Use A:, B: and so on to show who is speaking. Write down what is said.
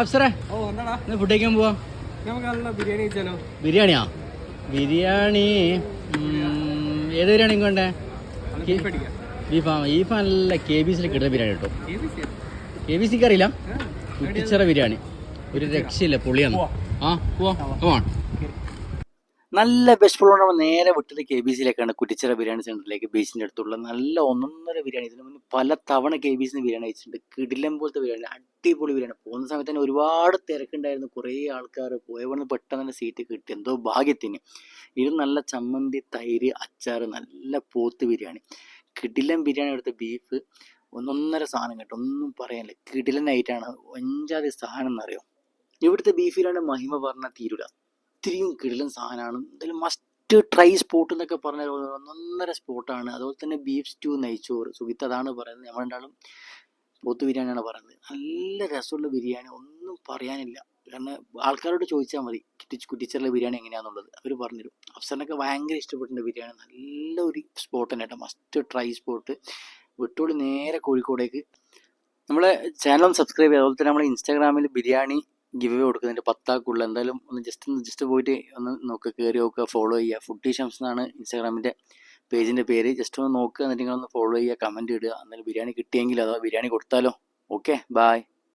A: അഫ്സറെ food കഴിക്കാൻ പോവാ?
B: ബിരിയാണി
A: ബിരിയാണിയാ? ബിരിയാണി ഏത് ബിരിയാണി വേണ്ടേ
B: നല്ല ബീഫ്
A: ബീഫാ നല്ല കെ ബി സിയിൽ കിട്ടുന്ന ബിരിയാണി കേട്ടോ? കെ ബി സിക്ക് അറിയില്ല?
B: ആ,
A: ബിരിയാണി. ഒരു രക്ഷയില്ല പൊളിയാണ്. ആ പോവാ. കമാൺ നല്ല വിഷപ്പുള്ള നമ്മൾ നേരെ വിട്ടത് കെ ബി സിയിലേക്കാണ് കുറ്റിച്ചിറ ബിരിയാണി സെന്ററിലേക്ക് ബീച്ചിന്റെ അടുത്തുള്ള നല്ല ഒന്നൊന്നര ബിരിയാണി. ഇതിന് മുന്നേ പല തവണ കെ ബി സിന്ന് ബിരിയാണി കഴിച്ചിട്ടുണ്ട്. കിടിലം പോലത്തെ ബിരിയാണി അടിപൊളി ബിരിയാണി. പോകുന്ന സമയത്ത് തന്നെ ഒരുപാട് തിരക്കുണ്ടായിരുന്നു. കുറേ ആൾക്കാർ പോയവിടെ പെട്ടെന്ന് തന്നെ സീറ്റ് കിട്ടി. എന്തോ ഭാഗ്യത്തിന്. ഇത് നല്ല ചമ്മന്തി തൈര് അച്ചാർ നല്ല പോത്ത് ബിരിയാണി. കിടിലം ബിരിയാണി എടുത്ത ബീഫ് ഒന്നൊന്നര സാധനം കേട്ടോ. ഒന്നും പറയാനില്ല. കിടിലൻ ആയിട്ടാണ് ഒഞ്ചാതി സാധനം എന്നറിയോ? ഇവിടുത്തെ ബീഫിലാണ് മഹിമ പറഞ്ഞാൽ തീരൂല ഇത്രയും കിടിലൻ സാധനമാണ്. എന്തായാലും മസ്റ്റ് ട്രൈ സ്പോട്ട് എന്നൊക്കെ പറഞ്ഞ ഒന്നൊന്നര സ്പോട്ടാണ് അതുപോലെ തന്നെ ബീഫ് സ്റ്റൂ നെയ്ച്ചോറ് സുഖിത്ത് അതാണ് പറയുന്നത്. നമ്മൾ രണ്ടാളും പോത്ത് ബിരിയാണിയാണ് പറയുന്നത്. നല്ല രസമുള്ള ബിരിയാണി. ഒന്നും പറയാനില്ല. കാരണം ആൾക്കാരോട് ചോദിച്ചാൽ മതി കുട്ടിച്ച് കുട്ടിച്ചറിലെ ബിരിയാണി എങ്ങനെയാണെന്നുള്ളത് അവർ പറഞ്ഞുതരും. അഫ്സറിനൊക്കെ ഭയങ്കര ഇഷ്ടപ്പെട്ടിട്ടുണ്ട് ബിരിയാണി. നല്ല ഒരു സ്പോട്ട് തന്നെ കേട്ടോ. മസ്റ്റ് ട്രൈ സ്പോട്ട് വിട്ടോളി നേരെ കോഴിക്കോടേക്ക്. നമ്മളെ ചാനൽ സബ്സ്ക്രൈബ് ചെയ്യുക. അതുപോലെ തന്നെ നമ്മൾ ഇൻസ്റ്റാഗ്രാമിൽ ബിരിയാണി ഗിവ് അവേ കൊടുക്കുന്നതിന്റെ പത്താക്കുള്ള. എന്തായാലും ഒന്ന് ജസ്റ്റ് ഒന്ന് ജസ്റ്റ് പോയിട്ട് ഒന്ന് നോക്കുക കയറി നോക്കുക ഫോളോ ചെയ്യുക. ഫുഡ് ഷംസ് എന്നാണ് ഇൻസ്റ്റാഗ്രാമിന്റെ പേജിന്റെ പേര്. ജസ്റ്റ് ഒന്ന് നോക്കുക എന്നിട്ട് നിങ്ങളൊന്ന് ഫോളോ ചെയ്യുക കമന്റ് ഇടുക. എന്നാലും ബിരിയാണി കിട്ടിയെങ്കിൽ അഥവാ ബിരിയാണി കൊടുത്താലോ. Okay bye